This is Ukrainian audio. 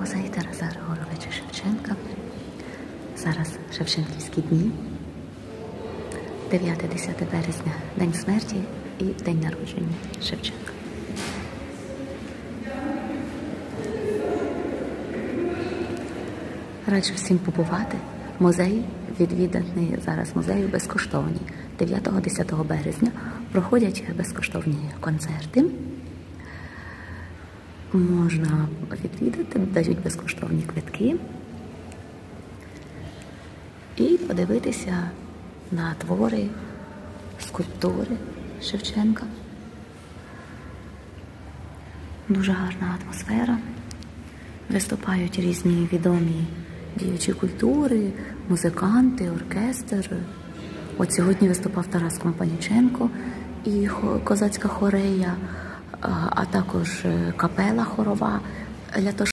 Музей Тараса Григоровича Шевченка. Зараз Шевченківські дні. 9-10 березня День смерті і День народження Шевченка. Раджу всім побувати. Музей відвіданий зараз музею безкоштовні. 9-10 березня проходять безкоштовні концерти. Можна відвідати, дають безкоштовні квитки і подивитися на твори, скульптури Шевченка. Дуже гарна атмосфера. Виступають різні відомі діячі культури, музиканти, оркестр. От сьогодні виступав Тарас Компаніченко і козацька хорея, а також е, капела хорова. Для того,